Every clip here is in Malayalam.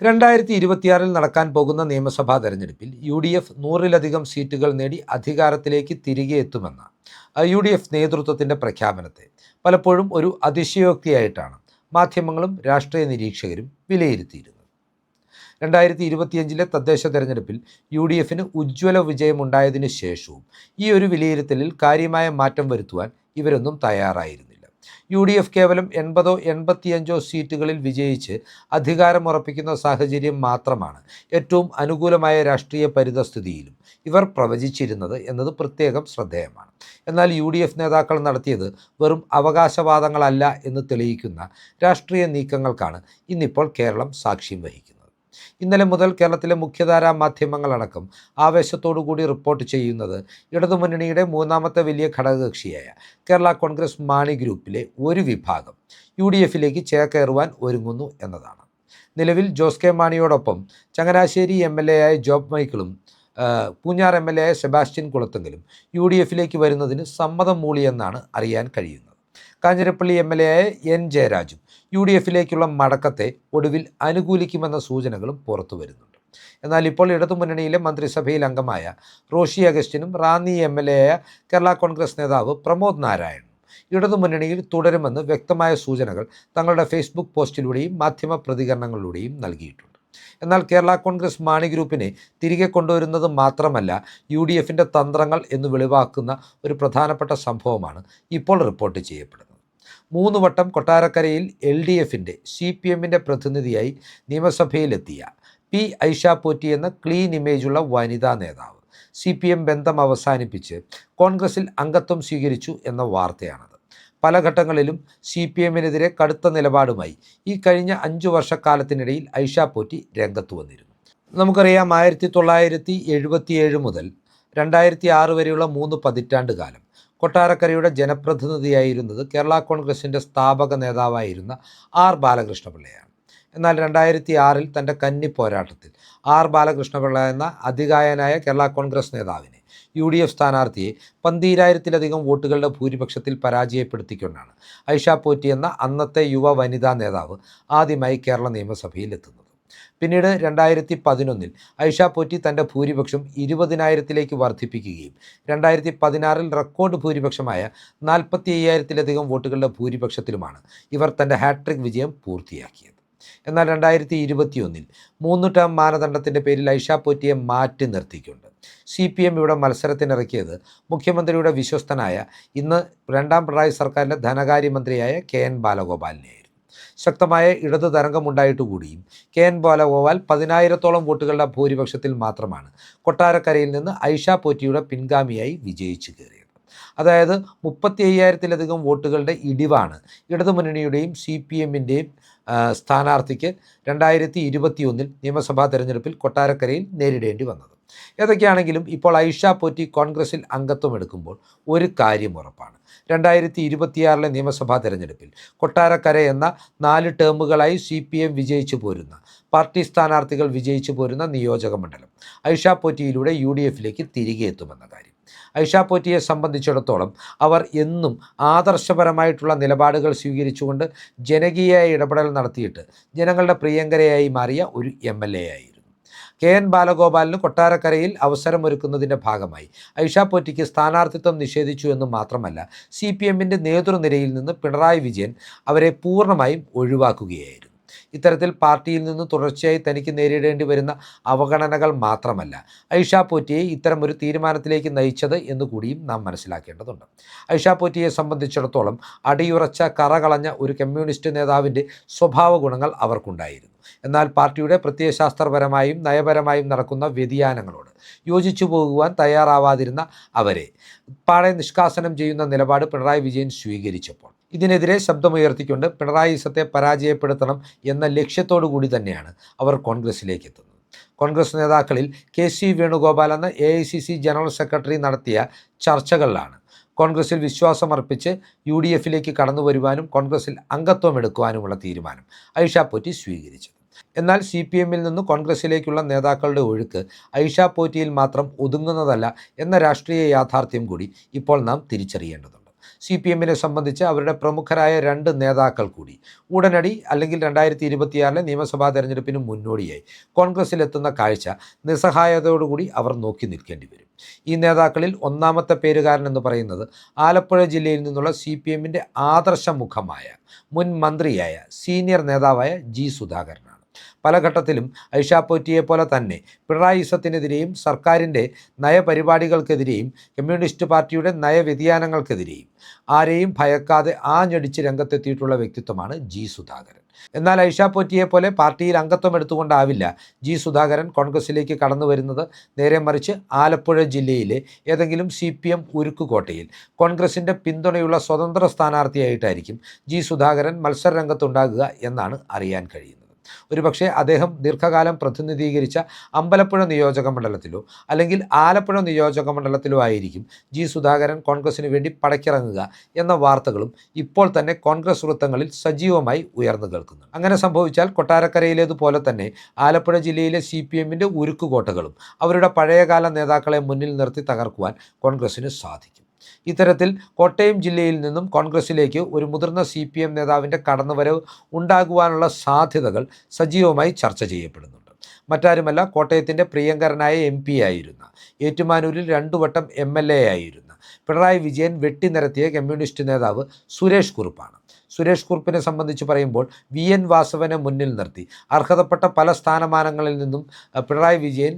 രണ്ടായിരത്തി ഇരുപത്തിയാറിൽ നടക്കാൻ പോകുന്ന നിയമസഭാ തെരഞ്ഞെടുപ്പിൽ യു ഡി എഫ് നൂറിലധികം സീറ്റുകൾ നേടി അധികാരത്തിലേക്ക് തിരികെ എത്തുമെന്ന യു ഡി എഫ് നേതൃത്വത്തിന്റെ പ്രഖ്യാപനത്തെ പലപ്പോഴും ഒരു അതിശയോക്തിയായിട്ടാണ് മാധ്യമങ്ങളും രാഷ്ട്രീയ നിരീക്ഷകരും വിലയിരുത്തിയിരുന്നത്. രണ്ടായിരത്തി ഇരുപത്തിയഞ്ചിലെ തദ്ദേശ തെരഞ്ഞെടുപ്പിൽ യു ഡി എഫിന് ഉജ്ജ്വല വിജയമുണ്ടായതിനു ശേഷവും ഈ ഒരു വിലയിരുത്തലിൽ കാര്യമായ മാറ്റം വരുത്തുവാൻ ഇവരൊന്നും തയ്യാറായിരുന്നില്ല. യു ഡി എഫ് കേവലം എൺപതോ എൺപത്തിയഞ്ചോ സീറ്റുകളിൽ വിജയിച്ച് അധികാരമുറപ്പിക്കുന്ന സാഹചര്യം മാത്രമാണ് ഏറ്റവും അനുകൂലമായ രാഷ്ട്രീയ പരിതസ്ഥിതിയിലും ഇവർ പ്രവചിച്ചിരുന്നത് എന്നത് പ്രത്യേകം ശ്രദ്ധേയമാണ്. എന്നാൽ യു ഡി എഫ് നേതാക്കൾ നടത്തിയത് വെറും അവകാശവാദങ്ങളല്ല എന്ന് തെളിയിക്കുന്ന രാഷ്ട്രീയ നീക്കങ്ങൾക്കാണ് ഇന്നിപ്പോൾ കേരളം സാക്ഷ്യം വഹിക്കുന്നത്. ഇന്നലെ മുതൽ കേരളത്തിലെ മുഖ്യധാരാ മാധ്യമങ്ങളടക്കം ആവേശത്തോടു കൂടി റിപ്പോർട്ട് ചെയ്യുന്നത് ഇടതുമുന്നണിയുടെ മൂന്നാമത്തെ വലിയ ഘടകകക്ഷിയായ കേരള കോൺഗ്രസ് മാണി ഗ്രൂപ്പിലെ ഒരു വിഭാഗം. യു ഡി എഫിലേക്ക് ചേക്കേറുവാൻ ഒരുങ്ങുന്നു എന്നതാണ്. നിലവിൽ ജോസ് കെ മാണിയോടൊപ്പം ചങ്ങനാശ്ശേരി എം എൽ എ ആയ ജോബ് മൈക്കിളും പൂഞ്ഞാർ എം എൽ എ ആയ സെബാസ്റ്റ്യൻ കുളത്തെങ്കിലും യു ഡി എഫിലേക്ക് വരുന്നതിന് സമ്മതം മൂളിയെന്നാണ് അറിയാൻ കഴിയുന്നത്. കാഞ്ഞിരപ്പള്ളി എം എൽ എ ആയ എൻ ജയരാജും യു ഡി എഫിലേക്കുള്ള മടക്കത്തെ ഒടുവിൽ അനുകൂലിക്കുമെന്ന സൂചനകളും പുറത്തു വരുന്നുണ്ട്. എന്നാൽ ഇപ്പോൾ ഇടതുമുന്നണിയിലെ മന്ത്രിസഭയിൽ അംഗമായ റോഷി അഗസ്റ്റിനും റാന്നി എം എൽ എ ആയ കേരള കോൺഗ്രസ് നേതാവ് പ്രമോദ് നാരായണും ഇടതുമുന്നണിയിൽ തുടരുമെന്ന് വ്യക്തമായ സൂചനകൾ തങ്ങളുടെ ഫേസ്ബുക്ക് പോസ്റ്റിലൂടെയും മാധ്യമ പ്രതികരണങ്ങളിലൂടെയും നൽകിയിട്ടുണ്ട്. എന്നാൽ കേരള കോൺഗ്രസ് മാണി ഗ്രൂപ്പിനെ തിരികെ കൊണ്ടുവരുന്നത് മാത്രമല്ല യു ഡി എഫിന്റെ തന്ത്രങ്ങൾ എന്ന് വെളിവാക്കുന്ന ഒരു പ്രധാനപ്പെട്ട സംഭവമാണ് ഇപ്പോൾ റിപ്പോർട്ട് ചെയ്യപ്പെടുന്നത്. മൂന്ന് വട്ടം കൊട്ടാരക്കരയിൽ എൽ ഡി എഫിന്റെ സി പി എമ്മിന്റെ പ്രതിനിധിയായി നിയമസഭയിലെത്തിയ പി ഐഷ പോറ്റി എന്ന ക്ലീൻ ഇമേജുള്ള വനിതാ നേതാവ്. സി പി എം ബന്ധം അവസാനിപ്പിച്ച് കോൺഗ്രസിൽ അംഗത്വം സ്വീകരിച്ചു എന്ന വാർത്തയാണത്. പല ഘട്ടങ്ങളിലും സി പി എമ്മിനെതിരെ കടുത്ത നിലപാടുമായി ഈ കഴിഞ്ഞ അഞ്ചു വർഷക്കാലത്തിനിടയിൽ ഐഷ പോറ്റി രംഗത്ത് വന്നിരുന്നു. നമുക്കറിയാം ആയിരത്തി തൊള്ളായിരത്തി എഴുപത്തിയേഴ് മുതൽ രണ്ടായിരത്തി ആറ് വരെയുള്ള മൂന്ന് പതിറ്റാണ്ട് കാലം കൊട്ടാരക്കരയുടെ ജനപ്രതിനിധിയായിരുന്നത് കേരള കോൺഗ്രസിന്റെ സ്ഥാപക നേതാവായിരുന്ന ആർ ബാലകൃഷ്ണപിള്ളയാണ്. എന്നാൽ രണ്ടായിരത്തി ആറിൽ തന്റെ കന്നി പോരാട്ടത്തിൽ ആർ ബാലകൃഷ്ണപിള്ള എന്ന അധികായനായ കേരള കോൺഗ്രസ് നേതാവിനെ യു ഡി എഫ് സ്ഥാനാർത്ഥിയെ പന്തീരായിരത്തിലധികം വോട്ടുകളുടെ ഭൂരിപക്ഷത്തിൽ പരാജയപ്പെടുത്തിക്കൊണ്ടാണ് ഐഷ പോറ്റി എന്ന അന്നത്തെ യുവ വനിതാ നേതാവ് ആദ്യമായി കേരള നിയമസഭയിൽ എത്തുന്നത്. പിന്നീട് രണ്ടായിരത്തി പതിനൊന്നിൽ ഐഷ പോറ്റി തന്റെ ഭൂരിപക്ഷം ഇരുപതിനായിരത്തിലേക്ക് വർദ്ധിപ്പിക്കുകയും രണ്ടായിരത്തി പതിനാറിൽ റെക്കോർഡ് ഭൂരിപക്ഷമായ നാൽപ്പത്തി അയ്യായിരത്തിലധികം വോട്ടുകളുടെ ഭൂരിപക്ഷത്തിലുമാണ് ഇവർ തന്റെ ഹാട്രിക് വിജയം പൂർത്തിയാക്കിയത്. എന്നാൽ രണ്ടായിരത്തി ഇരുപത്തിയൊന്നിൽ മൂന്ന് ടേം മാനദണ്ഡത്തിന്റെ പേരിൽ ഐഷ പോറ്റിയെ മാറ്റി നിർത്തിക്കൊണ്ട് സി പി എം ഇവിടെ മത്സരത്തിനിറക്കിയത് മുഖ്യമന്ത്രിയുടെ വിശ്വസ്തനായ ഇന്ന് രണ്ടാം പിണറായി സർക്കാരിന്റെ ധനകാര്യമന്ത്രിയായ കെ എൻ ബാലഗോപാലിനെയായിരുന്നു ശക്തമായ ഇടത് തരംഗമുണ്ടായിട്ടുകൂടിയും കെ എൻ ബാലഗോപാൽ പതിനായിരത്തോളം വോട്ടുകളുടെ ഭൂരിപക്ഷത്തിൽ മാത്രമാണ്. കൊട്ടാരക്കരയിൽ നിന്ന് ഐഷ പോറ്റിയുടെ പിൻഗാമിയായി വിജയിച്ചു കയറിയത്. അതായത് മുപ്പത്തി അയ്യായിരത്തിലധികം വോട്ടുകളുടെ ഇടിവാണ് ഇടതുമുന്നണിയുടെയും സി പി എമ്മിന്റെയും സ്ഥാനാർത്ഥിക്ക് രണ്ടായിരത്തി ഇരുപത്തിയൊന്നിൽ നിയമസഭാ തെരഞ്ഞെടുപ്പിൽ കൊട്ടാരക്കരയിൽ നേരിടേണ്ടി വന്നത്. ഏതൊക്കെയാണെങ്കിലും ഇപ്പോൾ ഐഷ പോറ്റി കോൺഗ്രസിൽ അംഗത്വം എടുക്കുമ്പോൾ ഒരു കാര്യം ഉറപ്പാണ്. രണ്ടായിരത്തി ഇരുപത്തിയാറിലെ നിയമസഭാ തെരഞ്ഞെടുപ്പിൽ. കൊട്ടാരക്കര എന്ന നാല് ടേമുകളായി സി പി എം വിജയിച്ചു പോരുന്ന പാർട്ടി സ്ഥാനാർത്ഥികൾ വിജയിച്ചു പോരുന്ന നിയോജക മണ്ഡലം. ഐഷ പോറ്റിയിലൂടെ യു ഡി എഫിലേക്ക് തിരികെ എത്തുമെന്ന കാര്യം. ഐഷ പോറ്റിയെ സംബന്ധിച്ചിടത്തോളം അവർ എന്നും ആദർശപരമായിട്ടുള്ള നിലപാടുകൾ സ്വീകരിച്ചുകൊണ്ട് ജനകീയ ഇടപെടൽ നടത്തിയിട്ട് ജനങ്ങളുടെ പ്രിയങ്കരയായി മാറിയ ഒരു എം എൽ എ ആയിരുന്നു. കെ എൻ ബാലഗോപാലിന് കൊട്ടാരക്കരയിൽ അവസരമൊരുക്കുന്നതിന്റെ ഭാഗമായി. ഐഷ പോറ്റിക്ക് സ്ഥാനാർത്ഥിത്വം നിഷേധിച്ചു എന്ന് മാത്രമല്ല സി പി എമ്മിന്റെ നേതൃനിരയിൽ നിന്ന് പിണറായി വിജയൻ അവരെ പൂർണമായും ഒഴിവാക്കുകയായിരുന്നു. ഇത്തരത്തിൽ പാർട്ടിയിൽ നിന്ന് തുടർച്ചയായി തനിക്ക് നേരിടേണ്ടി വരുന്ന അവഗണനകൾ മാത്രമല്ല ഐഷ പോറ്റിയെ ഇത്തരം ഒരു തീരുമാനത്തിലേക്ക് നയിച്ചത് എന്ന് കൂടിയും നാം മനസ്സിലാക്കേണ്ടതുണ്ട്. ഐഷ പോറ്റിയെ സംബന്ധിച്ചിടത്തോളം അടിയുറച്ച കറകളഞ്ഞ ഒരു കമ്മ്യൂണിസ്റ്റ് നേതാവിന്റെ സ്വഭാവ ഗുണങ്ങൾ അവർക്കുണ്ടായിരുന്നു. എന്നാൽ പാർട്ടിയുടെ പ്രത്യയശാസ്ത്രപരമായും നയപരമായും നടക്കുന്ന വ്യതിയാനങ്ങളോട് യോജിച്ചു പോകുവാൻ തയ്യാറാവാതിരുന്ന അവരെ പാടെ നിഷ്കാസനം ചെയ്യുന്ന നിലപാട് പിണറായി വിജയൻ സ്വീകരിച്ചപ്പോൾ. ഇതിനെതിരെ ശബ്ദമുയർത്തിക്കൊണ്ട് പിണറായിസത്തെ പരാജയപ്പെടുത്തണം എന്ന ലക്ഷ്യത്തോടു കൂടി തന്നെയാണ് അവർ കോൺഗ്രസിലേക്ക് എത്തുന്നത് കോൺഗ്രസ് നേതാക്കളിൽ കെ സി വേണുഗോപാൽ എന്ന A I C C general secretary നടത്തിയ ചർച്ചകളിലാണ്. കോൺഗ്രസിൽ വിശ്വാസമർപ്പിച്ച് യു ഡി എഫിലേക്ക് കടന്നു വരുവാനും കോൺഗ്രസിൽ അംഗത്വം എടുക്കുവാനുമുള്ള തീരുമാനം ഐഷ പൊറ്റി സ്വീകരിച്ചത്. എന്നാൽ സി പി എമ്മിൽ നിന്ന് കോൺഗ്രസിലേക്കുള്ള നേതാക്കളുടെ ഒഴുക്ക് ഐഷ പോറ്റിയിൽ മാത്രം ഒതുങ്ങുന്നതല്ല എന്ന രാഷ്ട്രീയ യാഥാർത്ഥ്യം കൂടി ഇപ്പോൾ നാം തിരിച്ചറിയേണ്ടതുണ്ട്. സി പി എമ്മിനെ സംബന്ധിച്ച് അവരുടെ പ്രമുഖരായ രണ്ട് നേതാക്കൾ കൂടി ഉടനടി അല്ലെങ്കിൽ രണ്ടായിരത്തി ഇരുപത്തിയാറിലെ നിയമസഭാ തെരഞ്ഞെടുപ്പിന് മുന്നോടിയായി കോൺഗ്രസിലെത്തുന്ന കാഴ്ച നിസ്സഹായതയോടുകൂടി അവർ നോക്കി നിൽക്കേണ്ടി വരും. ഈ നേതാക്കളിൽ ഒന്നാമത്തെ പേരുകാരൻ എന്ന് പറയുന്നത് ആലപ്പുഴ ജില്ലയിൽ നിന്നുള്ള സി പി എമ്മിന്റെ ആദർശ മുഖമായ മുൻ മന്ത്രിയായ സീനിയർ നേതാവായ ജി സുധാകരനാണ്. പല ഘട്ടത്തിലും ഐഷ പോറ്റിയെ പോലെ തന്നെ പിണറായി ഇസത്തിനെതിരെയും സർക്കാരിന്റെ നയപരിപാടികൾക്കെതിരെയും കമ്മ്യൂണിസ്റ്റ് പാർട്ടിയുടെ നയവ്യതിയാനങ്ങൾക്കെതിരെയും ആരെയും ഭയക്കാതെ ആഞ്ഞടിച്ച് രംഗത്തെത്തിയിട്ടുള്ള വ്യക്തിത്വമാണ് ജി സുധാകരൻ. എന്നാൽ ഐഷ പോറ്റിയെ പോലെ പാർട്ടിയിൽ അംഗത്വം എടുത്തുകൊണ്ടാവില്ല ജി സുധാകരൻ കോൺഗ്രസിലേക്ക് കടന്നു വരുന്നത്. നേരെ മറിച്ച് ആലപ്പുഴ ജില്ലയിലെ ഏതെങ്കിലും സി പി എം ഉരുക്കുകോട്ടയിൽ കോൺഗ്രസിന്റെ പിന്തുണയുള്ള സ്വതന്ത്ര സ്ഥാനാർത്ഥിയായിട്ടായിരിക്കും ജി സുധാകരൻ മത്സരരംഗത്തുണ്ടാകുക എന്നാണ് അറിയാൻ കഴിയുന്നത്. ഒരുപക്ഷെ അദ്ദേഹം ദീർഘകാലം പ്രതിനിധീകരിച്ച അമ്പലപ്പുഴ നിയോജക മണ്ഡലത്തിലോ അല്ലെങ്കിൽ ആലപ്പുഴ നിയോജക മണ്ഡലത്തിലോ ആയിരിക്കും ജി സുധാകരൻ കോൺഗ്രസിന് വേണ്ടി പടക്കിറങ്ങുക എന്ന വാർത്തകളും ഇപ്പോൾ തന്നെ കോൺഗ്രസ് വൃത്തങ്ങളിൽ സജീവമായി ഉയർന്നു കേൾക്കുന്നു അങ്ങനെ സംഭവിച്ചാൽ കൊട്ടാരക്കരയിലേതുപോലെ തന്നെ ആലപ്പുഴ ജില്ലയിലെ സി പി എമ്മിന്റെ ഉരുക്കുകോട്ടകളും അവരുടെ പഴയകാല നേതാക്കളെ മുന്നിൽ നിർത്തി തകർക്കുവാൻ കോൺഗ്രസിന് സാധിക്കും. ഇത്തരത്തിൽ കോട്ടയം ജില്ലയിൽ നിന്നും കോൺഗ്രസിലേക്ക് ഒരു മുതിർന്ന സി പി എം നേതാവിന്റെ കടന്നുവരവ് ഉണ്ടാകുവാനുള്ള സാധ്യതകൾ സജീവമായി ചർച്ച ചെയ്യപ്പെടുന്നുണ്ട്. മറ്റാരുമല്ല കോട്ടയത്തിന്റെ പ്രിയങ്കരനായ എം പി ആയിരുന്ന ഏറ്റുമാനൂരിൽ രണ്ടുവട്ടം എം എൽ എ ആയിരുന്ന പിണറായി വിജയൻ വെട്ടിനിരത്തിയ കമ്മ്യൂണിസ്റ്റ് നേതാവ് സുരേഷ് കുറുപ്പാണ്. സുരേഷ് കുറുപ്പിനെ സംബന്ധിച്ച് പറയുമ്പോൾ വി. എൻ. വാസവനെ മുന്നിൽ നിർത്തി. അർഹതപ്പെട്ട പല സ്ഥാനമാനങ്ങളിൽ നിന്നും പിണറായി വിജയൻ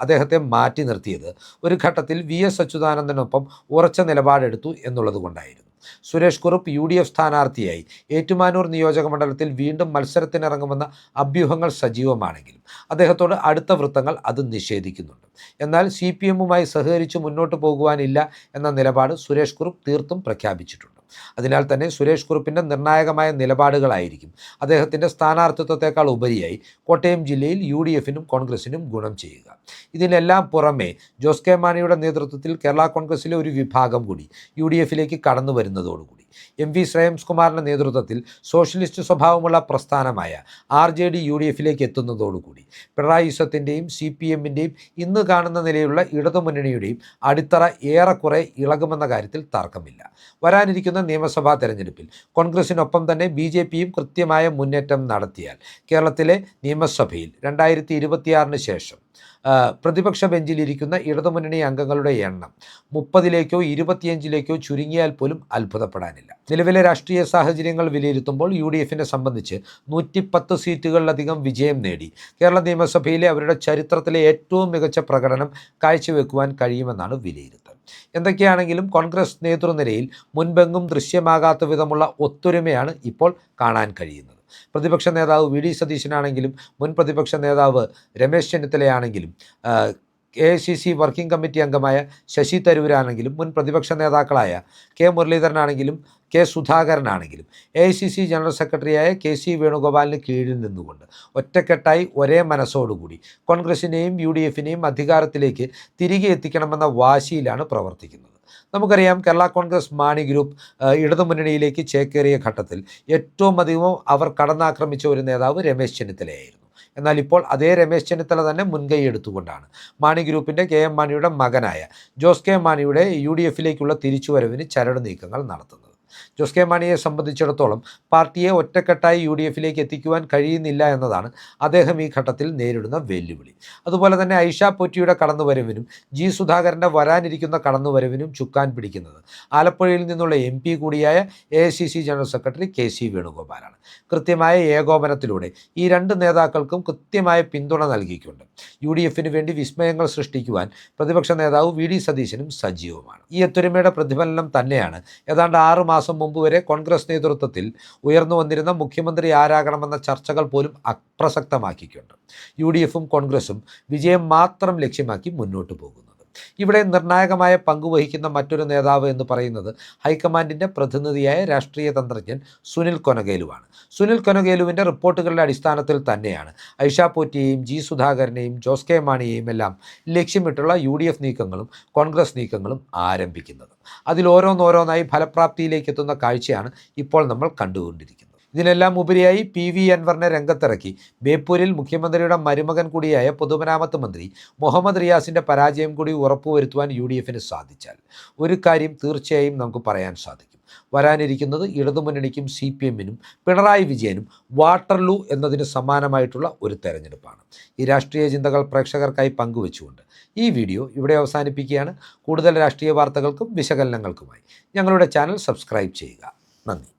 അദ്ദേഹത്തെ മാറ്റി നിർത്തിയത്. ഒരു ഘട്ടത്തിൽ വി. എസ്. അച്യുതാനന്ദനൊപ്പം ഉറച്ച നിലപാടെടുത്തു എന്നുള്ളത് കൊണ്ടായിരുന്നു Suresh Kurup U D F സ്ഥാനാർത്ഥിയായി. ഏറ്റുമാനൂർ നിയോജക മണ്ഡലത്തിൽ വീണ്ടും മത്സരത്തിനിറങ്ങുമെന്ന അഭ്യൂഹങ്ങൾ സജീവമാണെങ്കിലും അദ്ദേഹത്തോട് അടുത്ത വൃത്തങ്ങൾ അത് നിഷേധിക്കുന്നുണ്ട്. എന്നാൽ സി പി എമ്മുമായി സഹകരിച്ച് മുന്നോട്ട് പോകുവാനില്ല എന്ന നിലപാട് സുരേഷ് കുറുപ്പ് തീർത്തും പ്രഖ്യാപിച്ചിട്ടുണ്ട്. അതിനാൽ തന്നെ സുരേഷ് കുറുപ്പിന്റെ നിർണായകമായ നിലപാടുകളായിരിക്കും. അദ്ദേഹത്തിന്റെ സ്ഥാനാർത്ഥിത്വത്തെക്കാൾ ഉപരിയായി കോട്ടയം ജില്ലയിൽ യു ഡി എഫിനും കോൺഗ്രസിനും ഗുണം ചെയ്യുക. ഇതിനെല്ലാം പുറമെ ജോസ് കെ മാണിയുടെ നേതൃത്വത്തിൽ കേരള കോൺഗ്രസിലെ ഒരു വിഭാഗം കൂടി യു ഡി എഫിലേക്ക് കടന്നു വരുന്നതോടുകൂടി എം വി ശ്രേയംസ് കുമാറിന്റെ നേതൃത്വത്തിൽ സോഷ്യലിസ്റ്റ് സ്വഭാവമുള്ള പ്രസ്ഥാനമായ R J D U D എഫിലേക്ക് എത്തുന്നതോടുകൂടി പിണറായി യുസത്തിന്റെയും സി പി എമ്മിന്റെയും ഇന്ന് കാണുന്ന നിലയിലുള്ള ഇടതുമുന്നണിയുടെയും അടിത്തറ ഏറെക്കുറെ ഇളകുമെന്ന കാര്യത്തിൽ തർക്കമില്ല. വരാനിരിക്കുന്ന നിയമസഭാ തെരഞ്ഞെടുപ്പിൽ കോൺഗ്രസിനൊപ്പം തന്നെ ബി ജെ പിയും കൃത്യമായ മുന്നേറ്റം നടത്തിയാൽ കേരളത്തിലെ നിയമസഭയിൽ രണ്ടായിരത്തി ഇരുപത്തിയാറിന് ശേഷം പ്രതിപക്ഷ ബെഞ്ചിലിരിക്കുന്ന ഇടതുമുന്നണി അംഗങ്ങളുടെ എണ്ണം മുപ്പതിലേക്കോ ഇരുപത്തിയഞ്ചിലേക്കോ ചുരുങ്ങിയാൽ പോലും അത്ഭുതപ്പെടാനില്ല. നിലവിലെ രാഷ്ട്രീയ സാഹചര്യങ്ങൾ വിലയിരുത്തുമ്പോൾ യു ഡി എഫിനെ സംബന്ധിച്ച് നൂറ്റിപ്പത്ത് സീറ്റുകളിലധികം വിജയം നേടി. കേരള നിയമസഭയിലെ അവരുടെ ചരിത്രത്തിലെ ഏറ്റവും മികച്ച പ്രകടനം കാഴ്ചവെക്കുവാൻ കഴിയുമെന്നാണ് വിലയിരുത്തൽ. എന്തൊക്കെയാണെങ്കിലും കോൺഗ്രസ് നേതൃനിരയിൽ മുൻപെങ്ങും ദൃശ്യമാകാത്ത വിധമുള്ള ഒത്തൊരുമയാണ് ഇപ്പോൾ കാണാൻ കഴിയുന്നത്. പ്രതിപക്ഷ നേതാവ് വി ഡി സതീശനാണെങ്കിലും മുൻ പ്രതിപക്ഷ നേതാവ് Ramesh ചെന്നിത്തലയാണെങ്കിലും A C C working committee അംഗമായ ശശി തരൂരാണെങ്കിലും മുൻ പ്രതിപക്ഷ നേതാക്കളായ കെ മുരളീധരനാണെങ്കിലും K സുധാകരനാണെങ്കിലും A I C C general സെക്രട്ടറിയായ കെ സി വേണുഗോപാലിന് കീഴിൽ നിന്നുകൊണ്ട് ഒറ്റക്കെട്ടായി ഒരേ മനസ്സോടുകൂടി കോൺഗ്രസിനെയും യു ഡി എഫിനെയും അധികാരത്തിലേക്ക് തിരികെ എത്തിക്കണമെന്ന വാശിയിലാണ് പ്രവർത്തിക്കുന്നത്. നമുക്കറിയാം കേരള കോൺഗ്രസ് മാണി ഗ്രൂപ്പ് ഇടതുമുന്നണിയിലേക്ക് ചേക്കേറിയ ഘട്ടത്തിൽ ഏറ്റവും അധികം അവർ കടന്നാക്രമിച്ച ഒരു നേതാവ് രമേശ് ചെന്നിത്തലയായിരുന്നു. എന്നാൽ ഇപ്പോൾ അതേ രമേശ് ചെന്നിത്തല തന്നെ മുൻകൈ എടുത്തുകൊണ്ടാണ്. മാണി ഗ്രൂപ്പിന്റെ കെ എം മാണിയുടെ മകനായ ജോസ് കെ മാണിയുടെ യു ഡി എഫിലേക്കുള്ള തിരിച്ചുവരവിന് ചരട് നീക്കങ്ങൾ നടത്തുന്നത്. ജോസ് കെ മാണിയെ സംബന്ധിച്ചിടത്തോളം പാർട്ടിയെ ഒറ്റക്കെട്ടായി യു ഡി എഫിലേക്ക് എത്തിക്കുവാൻ കഴിയുന്നില്ല എന്നതാണ് അദ്ദേഹം ഈ ഘട്ടത്തിൽ നേരിടുന്ന വെല്ലുവിളി. അതുപോലെ തന്നെ ഐഷ പൊറ്റിയുടെ കടന്നുവരവിനും ജി സുധാകരന്റെ വരാനിരിക്കുന്ന കടന്നുവരവിനും ചുക്കാൻ പിടിക്കുന്നത്. ആലപ്പുഴയിൽ നിന്നുള്ള എം പി കൂടിയായ A general secretary K C വേണുഗോപാലാണ്. കൃത്യമായ ഏകോപനത്തിലൂടെ ഈ രണ്ട് നേതാക്കൾക്കും കൃത്യമായ പിന്തുണ നൽകിയിട്ടുണ്ട്. യു ഡി എഫിന് വേണ്ടി വിസ്മയങ്ങൾ സൃഷ്ടിക്കുവാൻ പ്രതിപക്ഷ നേതാവ് വി ഡി സതീശനും സജീവമാണ് ഈ ഒത്തൊരുമയുടെ പ്രതിഫലനം തന്നെയാണ്. ഏതാണ്ട് ആറു മാസം മുമ്പ് വരെ കോൺഗ്രസ് നേതൃത്വത്തിൽ ഉയർന്നു വന്നിരുന്ന മുഖ്യമന്ത്രി ആരാകണമെന്ന ചർച്ചകൾ പോലും അപ്രസക്തമാക്കിക്കൊണ്ട് യു ഡി എഫും കോൺഗ്രസും വിജയം മാത്രം ലക്ഷ്യമാക്കി മുന്നോട്ടു പോകുന്നത് ഇവിടെ നിർണായകമായ പങ്കുവഹിക്കുന്ന മറ്റൊരു നേതാവ് എന്ന് പറയുന്നത് ഹൈക്കമാൻഡിന്റെ പ്രതിനിധിയായ രാഷ്ട്രീയ തന്ത്രജ്ഞൻ സുനിൽ കൊനഗേലുവാണ്. സുനിൽ കൊനഗേലുവിന്റെ റിപ്പോർട്ടുകളുടെ അടിസ്ഥാനത്തിൽ തന്നെയാണ് ഐഷ പോറ്റിയെയും ജി സുധാകരനെയും ജോസ് കെ മാണിയെയും എല്ലാം ലക്ഷ്യമിട്ടുള്ള യു ഡി എഫ് നീക്കങ്ങളും കോൺഗ്രസ് നീക്കങ്ങളും ആരംഭിക്കുന്നത്. അതിൽ ഓരോന്നോരോന്നായി ഫലപ്രാപ്തിയിലേക്ക് എത്തുന്ന കാഴ്ചയാണ് ഇപ്പോൾ നമ്മൾ കണ്ടുകൊണ്ടിരിക്കുന്നത്. ഇതിനെല്ലാം ഉപരിയായി പി വി അൻവറിനെ രംഗത്തിറക്കി. ബേപ്പൂരിൽ മുഖ്യമന്ത്രിയുടെ മരുമകൻ കൂടിയായ പൊതുമരാമത്ത് മന്ത്രി മുഹമ്മദ് റിയാസിന്റെ പരാജയം കൂടി ഉറപ്പുവരുത്തുവാൻ യു ഡി എഫിന് സാധിച്ചാൽ. ഒരു കാര്യം തീർച്ചയായും നമുക്ക് പറയാൻ സാധിക്കും. വരാനിരിക്കുന്നത് ഇടതുമുന്നണിക്കും സി പി എമ്മിനും പിണറായി വിജയനും വാട്ടർലൂ എന്നതിന് സമാനമായിട്ടുള്ള ഒരു തെരഞ്ഞെടുപ്പാണ്. ഈ രാഷ്ട്രീയ ചിന്തകൾ പ്രേക്ഷകർക്കായി പങ്കുവെച്ചുകൊണ്ട് ഈ വീഡിയോ ഇവിടെ അവസാനിപ്പിക്കുകയാണ്. കൂടുതൽ രാഷ്ട്രീയ വാർത്തകൾക്കും വിശകലനങ്ങൾക്കുമായി ഞങ്ങളുടെ ചാനൽ സബ്സ്ക്രൈബ് ചെയ്യുക. നന്ദി.